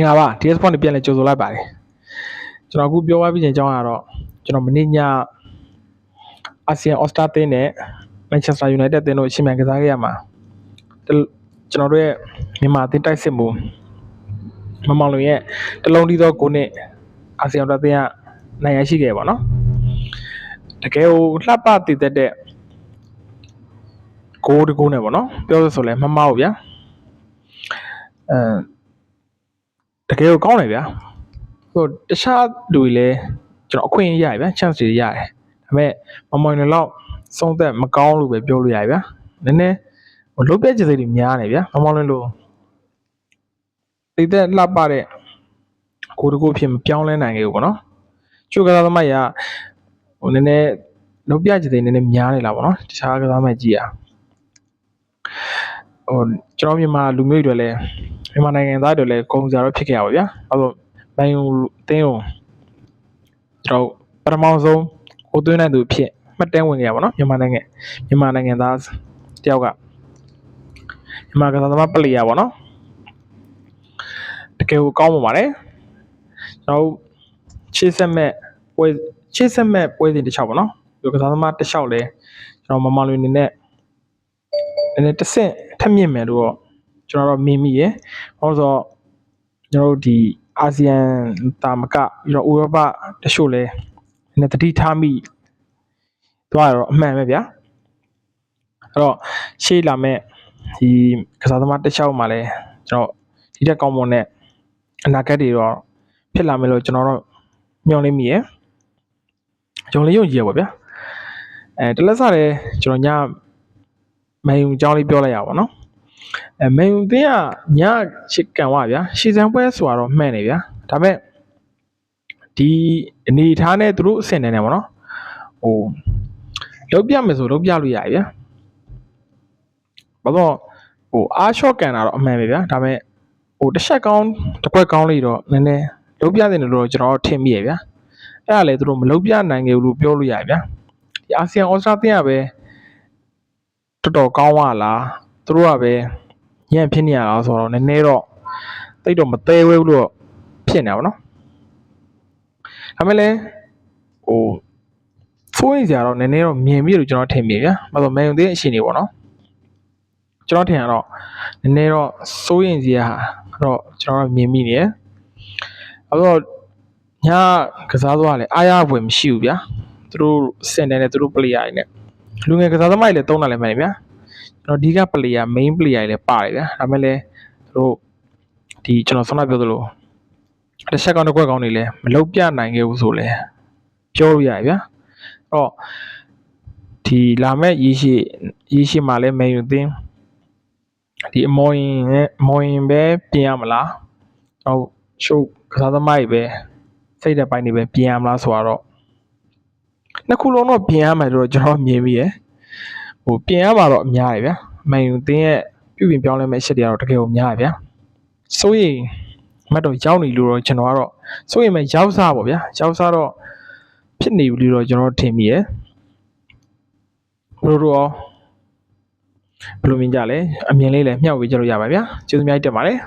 င်္ဂလာပါ DS Point ပြန်လဲကြိုဆိုလိုက်ပါတယ်ကျွန်တော်အခုပြောသွားပြီးချိန်အကြောင်းကတော့ကျွန်တော်မနေ့ညအာဆီယံအော်စတာတင်းနဲ့မန်ချက်စတာယူနိုက်တက်တင်းတို့အရှင်မြန်ကစားခဲ့ရမှာတလကျွန်တော်တို့ရဲ့မြန်မာအသင်းတိုက်စစ်မှုမမောင်လွင်ရဲ့တလုံးတီးသောကိုနဲ့အာဆီယံအော်စတာတင်းကနိုင်ရရှိခဲ့ပါတော့တကယ်ကိုလှပတည်သက်တဲ့ကိုတကိုးနဲ့ပေါ့နော်ပြောဆိုဆိုလဲမမောက်ဗျာအဲ တကယ်ကိုကောင်းတယ်ဗျာဟိုတခြားလူတွေလည်းကျွန်တော်အခွင့်အရေးရတယ်ဗျာ chance တွေရတယ်ဒါပေမဲ့မမောင်နေလောက်ဆုံးသက်မကောင်းလို့ပဲပြောလို့ရတယ်ဗျာနည်းနည်းဟိုလုတ်ပြက်ကြစိတ်တွေများနေဗျာမမောင်လွင်လို့တည်သက်လှပတဲ့ကိုတကိုးဖြစ်မပြောင်းလဲနိုင်ခဲ့ဘူးပေါ့နော်ချိုကစားသမားကြီးကဟိုနည်းနည်းလုတ်ပြက်ကြစိတ်နည်းနည်းများနေလားပေါ့နော်တခြားကစားသမားကြီးอ่ะဟိုကျွန်တော်မြန်မာလူမျိုးတွေလည်း မြန်မာနိုင်ငံသားတွေလည်းကုန်ကြတော့ဖြစ်ခဲ့ရပါဗျာအဲဆိုမန်ယူအသင်းကိုကျွန်တော်ပထမဆုံးကိုသွင်းတဲ့သူအဖြစ်မှတ်တမ်းဝင်ခဲ့ရပါတော့မြန်မာနိုင်ငံမြန်မာနိုင်ငံသားတယောက်ကမြန်မာကစားသမားပလေယာပေါ့နော်တကယ်ကိုကောင်းပါပါတယ်ကျွန်တော်ချစ်ဆက်မဲ့ပွဲချစ်ဆက်မဲ့ပွဲစဉ်တစ်ချောက်ပေါ့နော်ဒီကစားသမားတစ်ချောက်လဲကျွန်တော်မမလွင်နေနဲ့နည်းနည်းတစ်ဆင့်ထက်မြင့်မယ်လို့တော့ ကျွန်တော်တော့မြင်မိရယ်။ဟောဆိုကျွန်တော်တို့ဒီအာဆီယံတာမကပြီးတော့ဥရောပတချို့လဲနည်းနည်းတတိထားမိသွားတော့အမှန်ပဲဗျာ။အဲ့တော့ရှေ့လာမဲ့ဒီကစားသမားတစ်ချောက်မှာလဲကျွန်တော်ဒီတက်ကောင်းမွန်တဲ့အနာဂတ်တွေတော့ဖြစ်လာမယ်လို့ကျွန်တော်တို့မျှော်လင့်မိရယ်။ကျွန်တော်လေးယုံကြည်ရပါဗျာ။အဲတလက်စားလဲကျွန်တော်ညမန်ယူအကြောင်းလေးပြောလိုက်ရပါတော့နော် အဲမန်ယူသင်းကညချစ်ကန်ဝဗျာရှီဇန်ပွဲဆိုတာတော့မှန်တယ်ဗျာဒါပေမဲ့ဒီအနေထားနဲ့သူတို့အဆင့်နဲ့နေပေါ့နော်ဟိုလုံးပြမယ်ဆိုလုံးပြလို့ရတယ်ဗျာဘာလို့ဟိုအားလျှော့ကန်တာတော့အမှန်ပဲဗျာဒါပေမဲ့ဟိုတစ်ချက်ကောင်းတစ်ခွက်ကောင်းလေးတော့နည်းနည်းလုံးပြတယ်လို့ကျွန်တော်ထင်မိရဗျာအဲ့ဒါလေသူတို့မလုံးပြနိုင်ခဲ့ဘူးလို့ပြောလို့ရဗျာဒီအာဆီယံဩစတြေးလျကပဲတော်တော်ကောင်းသွားလား သူတို့ကပဲညံ့ဖြစ်နေရတာဆိုတော့နည်းနည်းတော့တိတ်တော့မသေးဝဲဘူးလို့ဖြစ်နေတာဗောနော်ဒါမဲ့လည်းဟိုစိုးရင်စရာတော့နည်းနည်းတော့မြင်ပြီလို့ကျွန်တော်ထင်မိဗျာ။ဘာလို့မန်ယူသေးအရှင်နေပေါ့နော်။ကျွန်တော်ထင်ရတော့နည်းနည်းတော့စိုးရင်စရာတော့ကျွန်တော်မြင်မိနေရယ်။အဲ့တော့ညကစားသွားလဲအားရဖွယ်မရှိဘူးဗျာ။သူတို့စင်တယ်နဲ့သူတို့ player တွေနဲ့လူငယ်ကစားသမားတွေလည်းတုံးတာလည်းမှန်တယ်ဗျာ။ ကျွန်တော်ဒီက player main player တွေလည်းပါတယ်ဗျာဒါမဲ့လည်းသူတို့ဒီကျွန်တော်ဆောင်းပြောသလိုတစ်ချက်ကောင်းတစ်ခွက်ကောင်းတွေလည်းမလုတ်ပြနိုင်ခဲ့ဘူးဆိုလဲပြောလို့ရတယ်ဗျာအဲ့တော့ဒီလာမဲ့ရေရှိရေရှိမှာလည်း main ယူသင်းဒီအမော်ရင်နဲ့မော်ရင်ပဲပြင်ရမလားဟိုရှုပ်ကစားသမားတွေပဲစိတ်တဲ့ပိုင်းတွေပဲပြင်ရမလားဆိုတော့နှစ်ခုလုံးတော့ပြင်ရမယ်လို့ကျွန်တော်မြင်ပြီးရယ် ဟိုပြင်ရမှာတော့အများကြီးဗျာမန်ယူတင်းရဲ့ပြုပြင်ပြောင်းလဲမဲ့အချက်တွေကတော့တကယ်ကိုများဗျာစိုးရိမ်မတ်တော့ရောက်နေလို့တော့ကျွန်တော်ကတော့စိုးရိမ်မဲ့ရောက်စားပေါ့ဗျာရောက်စားတော့ဖြစ်နေပြီလို့တော့ကျွန်တော်ထင်မိရယ်ဘလို့တော့ဘယ်လိုမြင်ကြလဲအမြင်လေးလည်းမျှဝေကြလို့ရပါဗျာကျေးဇူးများတင်ပါတယ်